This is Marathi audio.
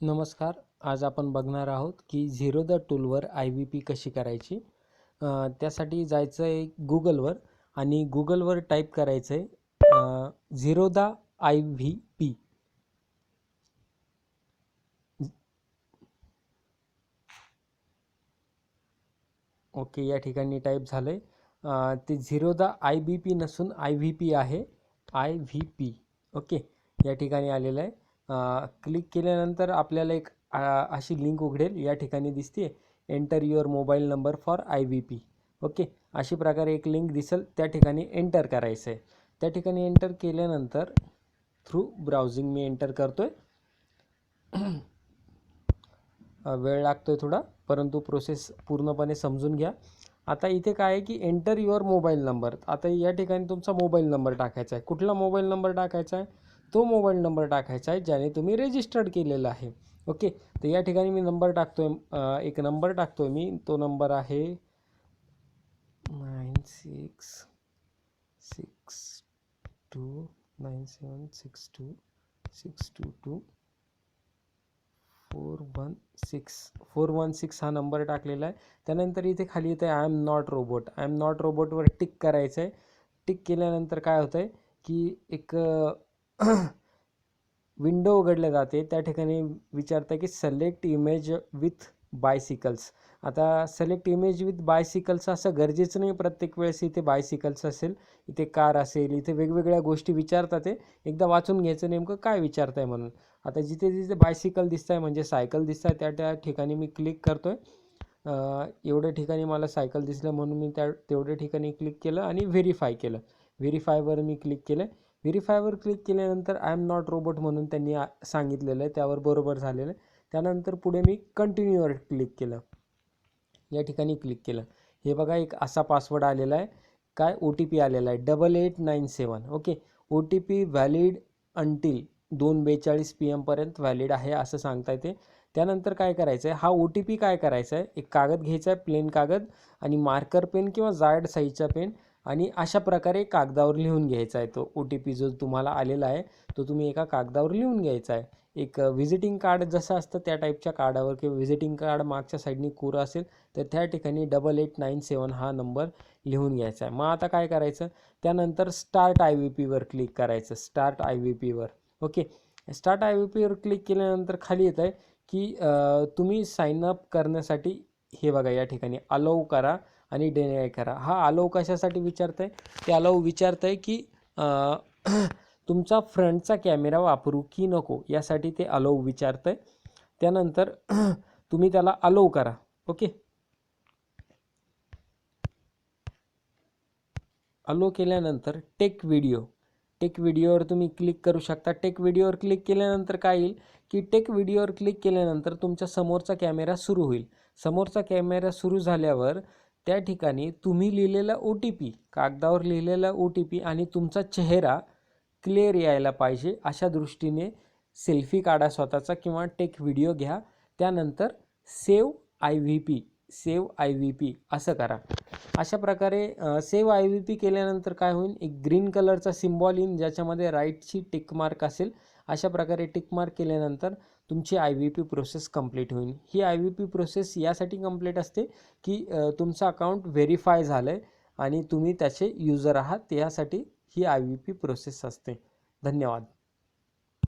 नमस्कार. आज आपण बघणार आहोत की झिरो द टूलवर आय व्ही पी कशी करायची? त्यासाठी जायचं आहे गुगलवर आणि गुगलवर टाईप करायचं आहे Zerodha I V P. Okay या ठिकाणी टाईप झालं आहे ते Zerodha I B P नसून आय व्ही पी आहे. I V P. ओके या ठिकाणी आलेलं आहे. क्लिक केल्यानंतर आपल्याला एक अशी लिंक उघडेल. या ठिकाणी दिसते enter your mobile number for I V P okay? अशी प्रकारे एक लिंक दिसेल. त्या ठिकाणी एंटर करायचं आहे त्या ठिकाणी एंटर केल्यानंतर थ्रू ब्राउझिंग मी एंटर करतो आहे वेळ लागतो आहे थोडा परंतु प्रोसेस पूर्णपणे समजून घ्या. आता इथे काय आहे की एंटर युअर मोबाईल नंबर आता या ठिकाणी तुमचा मोबाईल नंबर टाकायचा आहे. कुठला मोबाईल नंबर टाकायचा आहे? तो मोबाईल नंबर टाकायचा आहे ज्याने तुम्ही रजिस्टर्ड केलेला आहे. ओके तर या ठिकाणी मी नंबर टाकतो आहे एक नंबर टाकतो आहे मी. तो नंबर आहे nine six six two nine seven six two six two two four one six four one six हा नंबर टाकलेला आहे. त्यानंतर इथे खाली येतं आहे I am not robot I am not रोबोटवर tick करायचं आहे टिक केल्यानंतर काय होतं आहे की एक विंडो उघडल्या जाते. त्या ठिकाणी विचारतं की सलेक्ट इमेज विथ बायसिकल्स आता सलेक्ट इमेज विथ बायसिकल्स असं गरजेचं नाही. प्रत्येक वेळेस इथे बायसिकल्स असेल इथे कार असेल इथे वेगवेगळ्या गोष्टी विचारतात ते. एकदा वाचून घ्यायचं नेमकं काय विचारताय आहे म्हणून. आता जिथे जिथे बायसिकल दिसत आहे म्हणजे सायकल दिसत आहे त्या त्या ठिकाणी मी क्लिक करतो आहे एवढ्या ठिकाणी मला सायकल दिसलं म्हणून मी त्या तेवढ्या ठिकाणी क्लिक केलं आणि व्हेरीफाय केलं. व्हेरीफायवर मी क्लिक केलं व्हेरीफायवर क्लिक केल्यानंतर आय एम नॉट रोबोट म्हणून त्यांनी सांगितलेलं आहे. त्यावर बरोबर झालेलं आहे. त्यानंतर पुढे मी कंटिन्यूवर क्लिक केलं. या ठिकाणी क्लिक केलं. हे बघा एक असा पासवर्ड आलेला आहे. काय? ओ टी पी आलेला आहे. Double eight nine seven okay O T P valid until दोन बेचाळीस पी एमपर्यंत व्हॅलिड आहे असं सांगता येते त्यानंतर काय करायचं आहे हा ओ टी पी काय करायचा आहे एक कागद घ्यायचा आहे प्लेन कागद आणि मार्कर पेन किंवा जाड साईजचा पेन आणि अशा प्रकारे कागदावर लिहून घ्यायचा आहे तो. ओ टी पी जो तुम्हाला आलेला आहे तो तुम्ही एका कागदावर लिहून घ्यायचा आहे. एक व्हिजिटिंग कार्ड जसं असतं त्या टाईपच्या कार्डावर किंवा व्हिजिटिंग कार्ड मागच्या साईडनी कोरं असेल तर त्या ठिकाणी डबल एट नाईन सेवन हा नंबर लिहून घ्यायचा आहे. मग आता काय करायचं? त्यानंतर स्टार्ट आय व्ही पीवर क्लिक करायचं. स्टार्ट आय व्ही पीवर ओके स्टार्ट आय व्ही पीवर क्लिक केल्यानंतर खाली येत आहे की तुम्ही साईनअप करण्यासाठी हे बघा या ठिकाणी अलाऊ करा. आणि डिनाय करा. हा अलाऊ कशासाठी विचारतं आहे ते अलाऊ विचारतं आहे की तुमचा फ्रंटचा कॅमेरा वापरू की नको यासाठी ते अलाऊ विचारतं आहे त्यानंतर तुम्ही त्याला अलाऊ करा. ओके? अलो केल्यानंतर टेक व्हिडिओ टेक व्हिडिओवर तुम्ही क्लिक करू शकता. टेक व्हिडिओवर क्लिक केल्यानंतर काय येईल? की टेक व्हिडिओवर क्लिक केल्यानंतर तुमच्या समोरचा कॅमेरा सुरू होईल. समोरचा कॅमेरा सुरू झाल्यावर त्या ठिकाणी तुम्ही लिहिलेला ओ टी पी कागदावर लिहिलेला ओ टी पी आणि तुमचा चेहरा क्लिअर यायला पाहिजे. अशा दृष्टीने सेल्फी काढा स्वतःचा किंवा टेक व्हिडिओ घ्या. त्यानंतर save I V P save I V P असं करा. अशा प्रकारे सेव आय व्ही पी केल्यानंतर काय होईल? एक ग्रीन कलरचा सिम्बॉल येईन ज्याच्यामध्ये राईटची टिक मार्क असेल. अशा प्रकारे टिक मार्क केल्यानंतर तुमची I V P process complete होईल. ही आय व्ही पी प्रोसेस यासाठी कंप्लीट असते की तुमचं अकाउंट व्हेरीफाय झालं आहे आणि तुम्ही त्याचे युजर आहात यासाठी ही आय व्ही पी प्रोसेस असते. धन्यवाद.